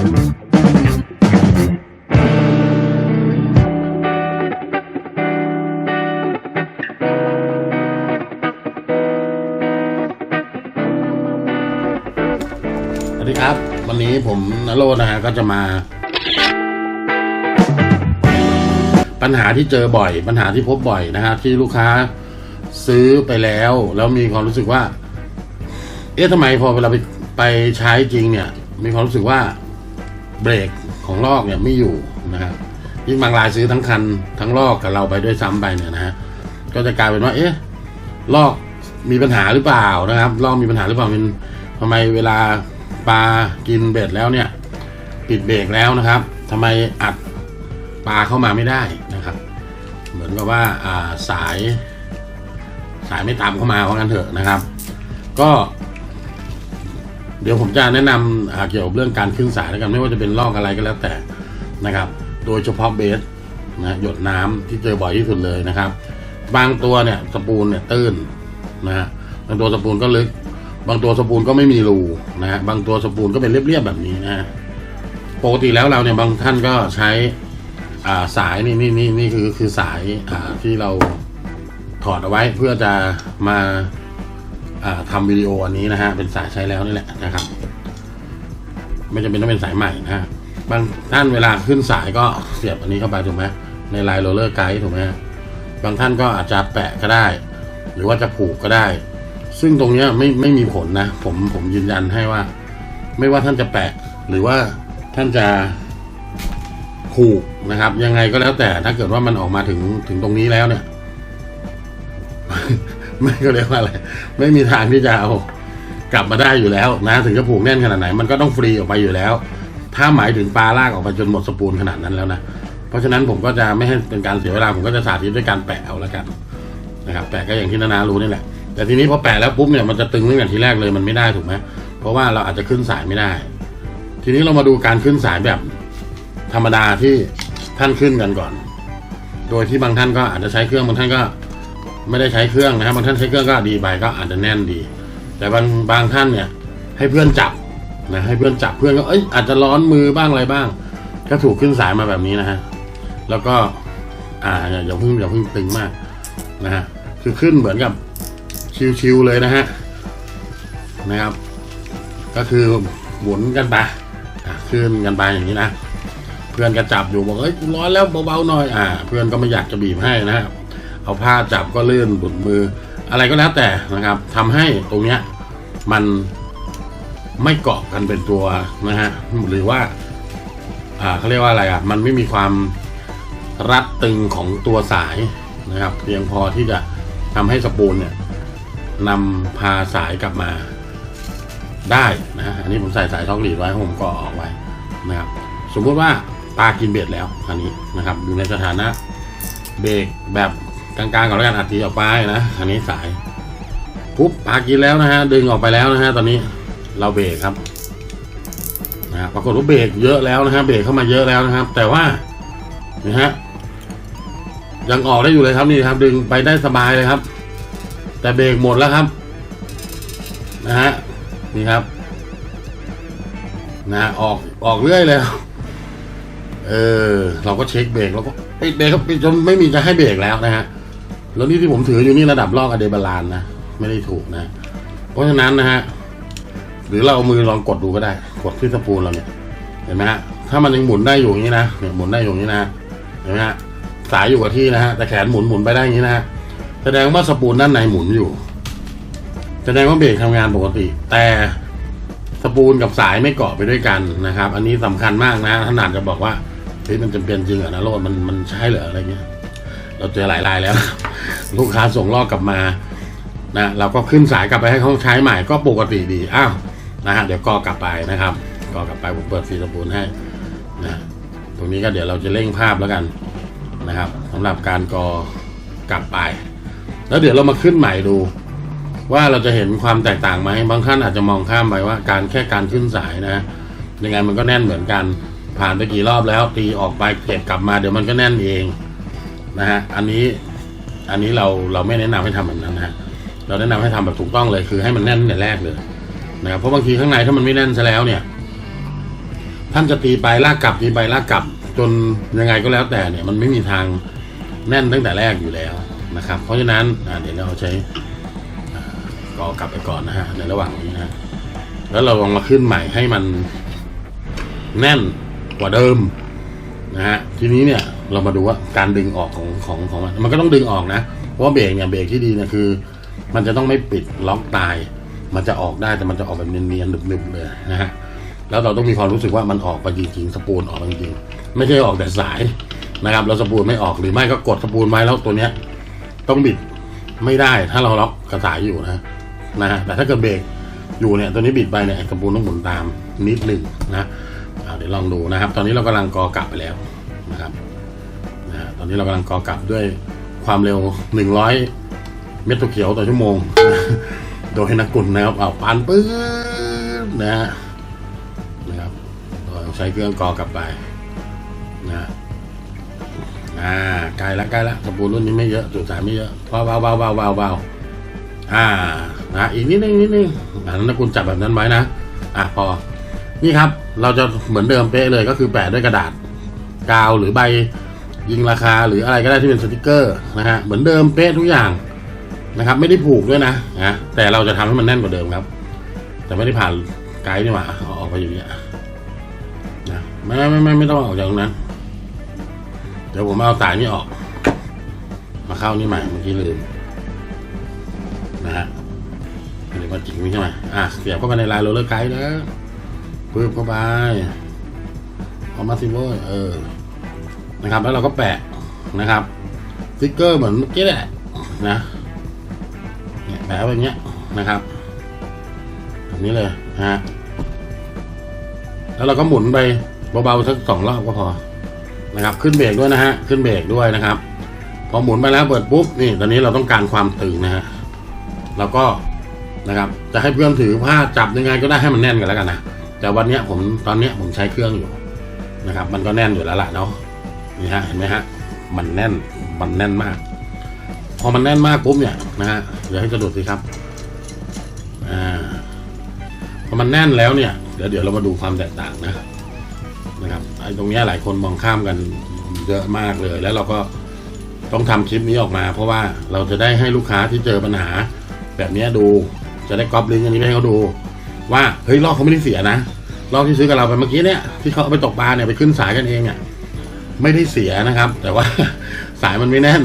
สวัสดีครับ วันนี้ผมนโรจน์นะฮะก็จะมา ปัญหาที่เจอบ่อย ปัญหาที่พบบ่อยนะฮะที่ลูกค้าซื้อไปแล้ว แล้วมีความรู้สึกว่า เอ๊ะทำไมพอเวลาไปไปใช้จริงเนี่ย มีความรู้สึกว่า เบรกของลอกเนี่ยไม่อยู่นะฮะยิ่งบางรายซื้อทั้งคันทั้งลอกกับเราไปด้วยซ้ำไปเนี่ยนะฮะก็จะกลายเป็นว่า เอ๊ะลอกมีปัญหาหรือเปล่านะครับลอกมีปัญหาหรือเปล่ามันทำไมเวลาปลากินเบ็ดแล้วเนี่ย ปิดเบรกแล้วนะครับทำไมอัดปลาเข้ามาไม่ได้นะครับ เหมือนกับว่าาสาย สายไม่ตามเข้ามาเพราะงั้นเถอะนะครับ ก็ เดี๋ยวผมจะแนะนำเกี่ยวกับเรื่องการขึ้นสายแล้วกันไม่ว่าจะเป็นลอกอะไรก็แล้วแต่นะครับ โดยเฉพาะเบสนะหยดน้ำที่เจอบ่อยที่สุดเลยนะครับ บางตัวเนี่ยสปูลเนี่ยตื้นนะฮะบางตัวสปูลก็ลึก บางตัวสปูลก็ไม่มีรูนะฮะบางตัวสปูลก็เป็นเรียบๆแบบนี้นะฮะปกติแล้วเราเนี่ยบางท่านก็ใช้อ่าสายนี่นี่นี่นี่คือคือสายอ่าที่เราถอดเอาไว้เพื่อจะมา ทำวิดีโออันนี้นะฮะเป็นสายใช้แล้วนี่แหละนะครับ ไม่จำเป็นต้องเป็นสายใหม่นะฮะบางท่านเวลาขึ้นสายก็เสียบอันนี้เข้าไปถูกไหมในไลน์โรลเลอร์ไกด์ถูกไหมบางท่านก็อาจจะแปะก็ได้ หรือว่าจะผูกก็ได้ ซึ่งตรงเนี้ยไม่ไม่มีผลนะ ผมผมยืนยันให้ว่า ไม่ว่าท่านจะแปะ หรือว่าท่านจะผูกนะครับ ยังไงก็แล้วแต่ถ้าเกิดว่ามันออกมาถึงถึงตรงนี้แล้วเนี่ย ไม่ก็เรียกว่าอะไร ไม่มีทางที่จะเอากลับมาได้อยู่แล้วนะ ถึงจะผูกแน่นขนาดไหน มันก็ต้องฟรีออกไปอยู่แล้ว ถ้าหมายถึงปลาลากออกไปจนหมดสปูลขนาดนั้นแล้วนะ เพราะฉะนั้นผมก็จะไม่ให้เป็นการเสียเวลา ผมก็จะสาธิตด้วยการแปะเอาแล้วกันนะครับ แปะก็อย่างที่นานารู้นี่แหละ แต่ทีนี้พอแปะแล้วปุ๊บเนี่ยมันจะตึงตั้งแต่ทีแรกเลยมันไม่ได้ถูกไหมเพราะว่าเราอาจจะขึ้นสายไม่ได้ ทีนี้เรามาดูการขึ้นสายแบบ ธรรมดาที่ท่านขึ้นกันก่อน โดยที่บางท่านก็อาจจะใช้เครื่องบางท่านก็ ไม่ได้ใช้เครื่องนะครับบางท่านใช้เครื่องก็ดีไปก็อาจจะแน่นดี แต่บางบางท่านเนี่ย ให้เพื่อนจับนะให้เพื่อนจับเพื่อนก็เอ้ยอาจจะร้อนมือบ้างอะไรบ้าง ก็ถูกขึ้นสายมาแบบนี้นะฮะแล้วก็อ่าอย่าอย่าเพิ่งอย่าเพิ่งตึงมากนะฮะคือขึ้นเหมือนกับชิวๆเลยนะฮะนะครับ ก็คือหมุนกันไปขึ้นกันไปอย่างนี้นะ เพื่อนก็จับอยู่บอกเอ้ยร้อนแล้วเบาๆหน่อยอ่า เพื่อนก็ไม่อยากจะบีบให้นะครับ เอาผ้าจับก็ลื่นบุดมือ อะไรก็แล้วแต่นะครับทำให้ตรงเนี้ยมันไม่เกาะกันเป็นตัวนะฮะหรือว่าอ่าเขาเรียกว่าอะไรอะมันไม่มีความรัดตึงของตัวสายนะครับ เพียงพอที่จะทำให้สปูลเนี่ยนำพาสายกลับมาได้นะอันนี้ผมใส่สายท็อกลีดไว้ผมก็ออกไว้นะครับ สมมติว่าปลากินเบ็ดแล้วอันนี้นะครับ อยู่ในสถานะเบรกแบบ กลางๆก่อนแล้วกันอัดทีออกไปนะอันนี้สายปุ๊บปากินแล้วนะฮะดึงออกไปแล้วนะฮะตอนนี้เราเบรกครับนะปรากฏว่าเบรกเยอะแล้วนะฮะเบรกเข้ามาเยอะแล้วนะครับ แต่ว่านะฮะยังออกได้อยู่เลยครับนี่ครับ ดึงไปได้สบายเลยครับ แต่เบรกหมดแล้วครับ นะฮะนี่ครับนะออกออกเรื่อยเลยครับเออ เราก็เช็คเบรกเราก็เอ้ยเบรกเขาจนไม่มีจะให้เบรกแล้วนะฮะ แล้วนี่ที่ผมถืออยู่นี่ระดับลอกอะเดบาลานนะ ไม่ได้ถูกนะ เพราะฉะนั้นนะฮะ หรือเราเอามือลองกดดูก็ได้ กดที่สปูลเราเนี่ย เห็นไหมฮะ ถ้ามันยังหมุนได้อยู่อย่างนี้นะ เนี่ยหมุนได้อยู่อย่างนี้นะ เห็นไหมฮะ สายอยู่กับที่นะฮะ แต่แขนหมุนหมุนไปได้อย่างนี้นะ แสดงว่าสปูลด้านในหมุนอยู่ แสดงว่าเบรกทำงานปกติ แต่สปูลกับสายไม่เกาะไปด้วยกันนะครับ อันนี้สำคัญมากนะท่านอาจจะบอกว่าเฮ้ยมันจำเป็นจริงเหรอนะโรดมันมันใช่เหรออะไรเงี้ย เราเจอหลายรายแล้ว ลูกค้าส่งลอกกลับมานะเราก็ขึ้นสายกลับไปให้เขาใช้ใหม่ก็ปกติดีอ้าวนะฮะเดี๋ยวก็กลับไปนะครับก็กลับไปผมเปิดฟีสปูลให้นะตรงนี้ก็เดี๋ยวเราจะเร่งภาพแล้วกันนะครับสำหรับการกอกลับไป แล้วเดี๋ยวเรามาขึ้นใหม่ดู ว่าเราจะเห็นความแตกต่างไหมบางท่านอาจจะมองข้ามไปว่าการแค่การขึ้นสายนะยังไงมันก็แน่นเหมือนกัน ผ่านไปกี่รอบแล้วตีออกไปเก็บกลับมาเดี๋ยวมันก็แน่นเอง นะฮะอันนี้อันนี้เราเราไม่แนะนำให้ทำแบบนั้นนะฮะเราแนะนำให้ทำแบบถูกต้องเลยคือให้มันแน่นตั้งแต่แรกเลยนะครับเพราะบางทีข้างในถ้ามันไม่แน่นซะแล้วเนี่ย ท่านจะตีไปลากกลับตีไปลากกลับ จนยังไงก็แล้วแต่เนี่ย มันไม่มีทางแน่นตั้งแต่แรกอยู่แล้วนะครับ เพราะฉะนั้นเดี๋ยวเราใช้อ่อกลับไปก่อนนะฮะในระหว่างนี้นะ แล้วเราลองมาขึ้นใหม่ให้มันแน่นกว่าเดิมนะฮะทีนี้เนี่ย เรามาดูว่าการดึงออกของของของมันมันก็ต้องดึงออกนะ เพราะว่าเบรกเนี่ยเบรกที่ดีเนี่ยคือ มันจะต้องไม่ปิดล็อกตาย มันจะออกได้แต่มันจะออกแบบเนียนๆหนึบๆเลยนะฮะแล้วเราต้องมีความรู้สึกว่ามันออกไปจริงๆสปูลออกจริงๆไม่ใช่ออกแต่สายนะครับแล้วสปูลไม่ออกหรือไม่ก็กดสปูลไว้แล้วตัวเนี้ย ต้องบิดไม่ได้ถ้าเราล็อกกระสายอยู่นะนะฮะแต่ถ้าเกิดเบรกอยู่เนี่ยตัวนี้บิดไปเนี่ยสปูลต้องหมุนตามนิดหนึ่งนะเดี๋ยวลองดูนะครับ ตอนนี้เรากำลังกอกลับไปแล้วนะครับ ตอนนี้เรากำลังกอกลับด้วยความเร็วหนึ่งร้อยเมตรต่อเขียวต่อชั่วโมง โดยนักกุลนะครับเอาปานปื๊ดนะฮะนะครับเราใช้เครื่องกอกลับไปนะอ่าใกล้ละใกล้ละสปูนรุ่นนี้ไม่เยอะจุดสายไม่เยอะเบาเบาเบาเบาเบาเบาอ่านะอีกนิดนึงนิดนึงอ่านั้นคุณจับแบบนั้นไว้นะอะพอ นี่ครับ เราจะเหมือนเดิมเป๊ะเลยก็คือแปะด้วยกระดาษกาวหรือใบ ยิงราคาหรืออะไรก็ได้ที่เป็นสติกเกอร์นะฮะเหมือนเดิมเป๊ะทุกอย่างนะครับ ไม่ได้ผูกด้วยนะนะแต่เราจะทำให้มันแน่นกว่าเดิมครับ แต่ไม่ได้ผ่านไกด์นี่หว่าเอาออกไปอย่างเงี้ยนะไม่ไม่ไม่ไม่ต้องออกจากตรงนั้น เดี๋ยวผมเอาสายนี่ออก มาเข้านี่ใหม่เมื่อกี้ลืมนะฮะอันนี้ว่าจริงไม่ใช่ไหมอะเสียบเข้าไปในลายโรลเลอร์ไกด์นะปึ๊บเข้าไปเอามาสิโว้ยเออ นะครับ แล้วเราก็แปะนะครับสติ๊กเกอร์เหมือนเมื่อกี้แหละนะเนี่ยแปะไว้อย่างเงี้ยนะครับแบบนี้เลยนะฮะแล้วเราก็หมุนไปเบาๆสักสองรอบก็พอนะครับ ขึ้นเบรกด้วยนะฮะขึ้นเบรกด้วยนะครับ พอหมุนไปแล้วเปิดปุ๊บนี่ตอนนี้เราต้องการความตึงนะฮะเราก็นะครับ จะให้เพื่อนถือผ้าจับยังไงก็ได้ให้มันแน่นกันแล้วกันนะแต่วันนี้ผมตอนนี้ผมใช้เครื่องอยู่นะครับ มันก็แน่นอยู่แล้วล่ะเนาะ นี่ฮะเห็นไหมฮะมันแน่นมันแน่นมาก พอมันแน่นมากปุ๊บเนี่ยนะฮะเดี๋ยวให้จะโดดสิครับอ่าพอมันแน่นแล้วเนี่ยเดี๋ยวเดี๋ยวเรามาดูความแตกต่างนะนะครับไอ้ตรงนี้หลายคนมองข้ามกันเยอะมากเลย แล้วเราก็ต้องทำคลิปนี้ออกมา เพราะว่าเราจะได้ให้ลูกค้าที่เจอปัญหา แบบนี้ดูจะได้ก๊อปลิงก์อันนี้ไปให้เขาดู ว่าเฮ้ยลอกเขาไม่ได้เสียนะลอกที่ซื้อกับเราไปเมื่อกี้เนี่ยที่เขาเอาไปตกปลาเนี่ยไปขึ้นสายกันเองเนี่ย ไม่ได้เสียนะครับ แต่ว่าสายมันไม่แน่น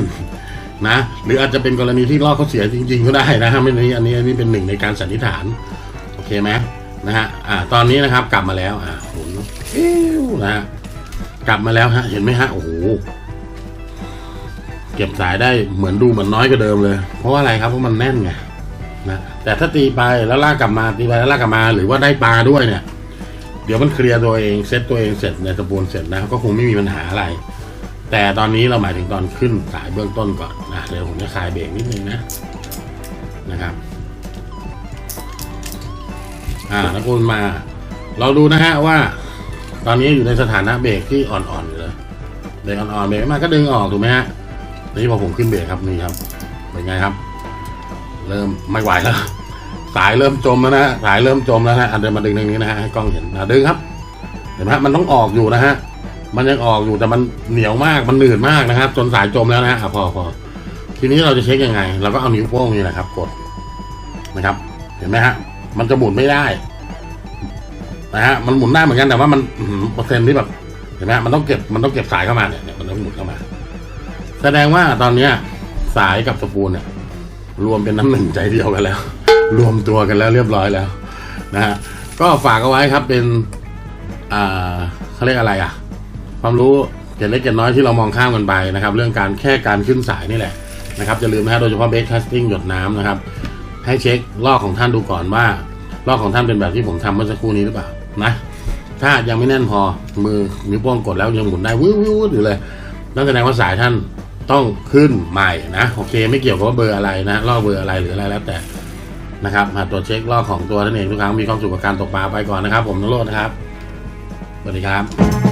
นะ หรืออาจจะเป็นกรณีที่ลอกเขาเสียจริง ๆ ก็ได้นะฮะไม่นี้อันนี้อันนี้เป็นหนึ่งในการสันนิษฐาน โอเคไหมนะฮะอ่าตอนนี้นะครับกลับมาแล้วอ่าหมุนอิ้วนะฮะกลับมาแล้วฮะ เห็นไหมฮะโอ้โหเก็บสายได้เหมือนดูเหมือนน้อยกว่าเดิมเลย เพราะว่าอะไรครับเพราะมันแน่นไงนะแต่ถ้าตีไปแล้วลากกลับมาตีไปแล้วลากกลับมา หรือว่าได้ปลาด้วยเนี่ย เดี๋ยวมันเคลียร์ตัวเองเซตตัวเองเสร็จในสปูนเสร็จนะก็คงไม่มีปัญหาอะไร แต่ตอนนี้เราหมายถึงตอนขึ้นสายเบื้องต้นก่อนนะเดี๋ยวผมจะคลายเบรกนิดนึงนะนะครับอ่าแล้วคุณมา เราดูนะฮะว่า ตอนนี้อยู่ในสถานะเบรกที่อ่อนๆอยู่เลยเบรกอ่อนๆเบรกมากก็ดึงออกถูกไหมฮะนี่พอผมขึ้นเบรกครับนี่ครับเป็นไงครับ เริ่มไม่ไหวแล้ว สายเริ่มจมแล้วนะฮะสายเริ่มจมแล้วนะอะเดินมาดึงตรงนี้นะฮะให้กล้องเห็นนะดึงครับ เห็นไหมฮะมันต้องออกอยู่นะฮะมันยังออกอยู่แต่มันเหนียวมากมันหนืดมากนะครับ จนสายจมแล้วนะฮะอะพอพอทีนี้เราจะเช็คยังไง เราก็เอานิ้วโป้งนี่แหละครับ กดนะครับ เห็นไหมฮะ มันจะหมุนไม่ได้นะฮะมันหมุนได้เหมือนกันแต่ว่ามันอื้อหือเปอร์เซ็นต์ที่แบบเห็นไหมฮะมันต้องเก็บมันต้องเก็บสายเข้ามาเนี่ยเนี่ยมันต้องหมุนเข้ามา แสดงว่าตอนเนี้ย สายกับสปูลเนี่ย รวมเป็นน้ำหนึ่งใจเดียวกันแล้ว รวมตัวกันแล้วเรียบร้อยแล้วนะฮะก็ฝากเอาไว้ครับเป็นอ่าเขาเรียกอะไรอะ ความรู้เก็ดเล็กเก็ดน้อยที่เรามองข้ามกันไปนะครับ เรื่องการแค่การขึ้นสายนี่แหละนะครับอย่าลืมนะฮะโดยเฉพาะเบสคัสติ้งหยดน้ำนะครับ ให้เช็คลอกของท่านดูก่อนว่าลอกของท่านเป็นแบบที่ผมทำเมื่อสักครู่นี้หรือเปล่านะ ถ้ายังไม่แน่นพอมือนิ้วโป้งกดแล้วยังหมุนได้วิววิววิวอยู่เลยนั่นแสดงว่าสายท่านต้องขึ้นใหม่นะโอเค ไม่เกี่ยวกับว่าเบอร์อะไรนะลอกเบอร์อะไรหรืออะไรแล้วแต่ นะครับมาตรวจเช็คลอกของตัวท่านเองทุกครั้งมีความสุขกับการตกปลาไปก่อนนะครับ ผมนโรจน์นะครับสวัสดีครับ